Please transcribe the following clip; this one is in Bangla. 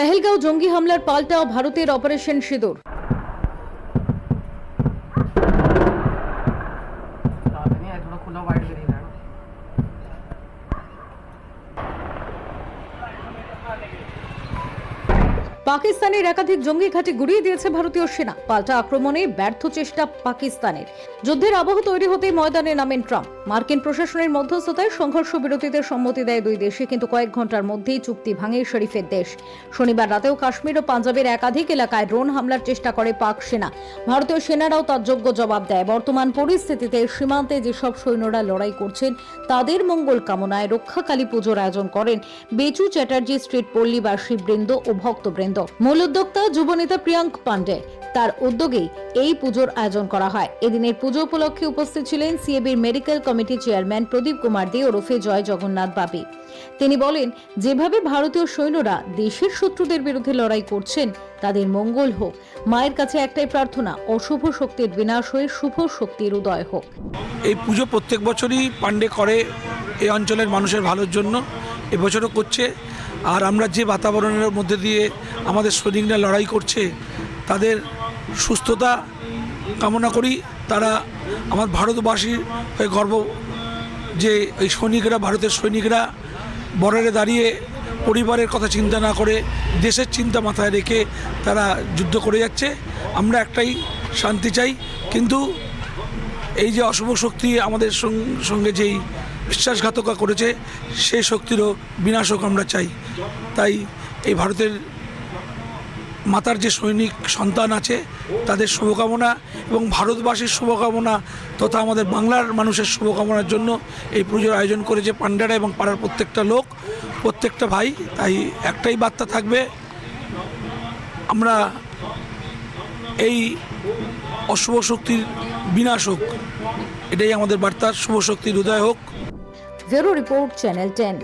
পেহেলগাঁও জঙ্গি হামলার পাল্টা ভারতের অপারেশন সিঁদুর। খুলা পাকিস্তানের একাধিক জঙ্গি ঘাঁটি গুড়িয়ে দিয়েছে ভারতীয় সেনা। পাল্টা আক্রমণে ব্যর্থ চেষ্টা পাকিস্তানের। যুদ্ধের আবহ তৈরি হতেই ময়দানে নামেন ট্রাম্প। মার্কিন প্রশাসনের মধ্যস্থতায় সংঘর্ষ বিরতিতে সম্মতি দেয় দুই দেশে, কিন্তু কয়েক ঘণ্টার মধ্যেই চুক্তি ভাঙে শরীফের দেশ। শনিবার রাতেও কাশ্মীর ও পাঞ্জাবের একাধিক এলাকায় ড্রোন হামলার চেষ্টা করে পাক সেনা। ভারতীয় সেনারাও তার যোগ্য জবাব দেয়। বর্তমান পরিস্থিতিতে সীমান্তে যেসব সৈন্যরা লড়াই করছেন, তাদের মঙ্গল কামনায় রক্ষাকালী পুজোর আয়োজন করেন বেচু চ্যাটার্জি, স্ট্রিট পল্লীবাসী বৃন্দ ও ভক্তবৃন্দ। মূল উদ্যোক্তা যুবনেতা প্রিয়াঙ্ক পান্ডে তার উদ্যোগেই এই পুজোর আয়োজন করা হয়। এদিনের পুজো উপলক্ষে উপস্থিত ছিলেন সিএবির medical committee chairman Pradip Kumar De ওরফে জয় জগন্নাথ বাবি তিনি বলেন, যেভাবে ভারতীয় সৈন্যরা দেশের শত্রুদের বিরুদ্ধে লড়াই করছেন, তাদের মঙ্গল হোক। মায়ের কাছে একটাই প্রার্থনা, অশুভ শক্তির বিনাশ হয়ে শুভ শক্তির উদয় হোক। এই পুজো প্রত্যেক বছরই পাণ্ডে করে এই অঞ্চলের মানুষের ভালোর জন্য। এবছরও করছে। আর আমরা যে বাতাবরণের মধ্যে দিয়ে আমাদের সৈনিকরা লড়াই করছে, তাদের সুস্থতা কামনা করি। তারা আমার ভারতবাসীর হয়ে গর্ব যে এই সৈনিকরা, ভারতের সৈনিকরা বর্ডারে দাঁড়িয়ে পরিবারের কথা চিন্তা না করে, দেশের চিন্তা মাথায় রেখে তারা যুদ্ধ করে যাচ্ছে। আমরা একটাই শান্তি চাই। কিন্তু এই যে অশুভ শক্তি আমাদের সঙ্গে যেই বিশ্বাসঘাতকা করেছে সেই শক্তিরও বিনাশক আমরা চাই। তাই এই ভারতের মাতার যে সৈনিক সন্তান আছে, তাদের শুভকামনা এবং ভারতবাসীর শুভকামনা তথা আমাদের বাংলার মানুষের শুভকামনার জন্য এই পুজোর আয়োজন করেছে পান্ডারা এবং পাড়ার প্রত্যেকটা লোক, প্রত্যেকটা ভাই। তাই একটাই বার্তা থাকবে, আমরা এই অশুভ শক্তির বিনাশ হোক, এটাই আমাদের বার্তা। শুভ শক্তির উদয় হোক। Bureau report channel ten.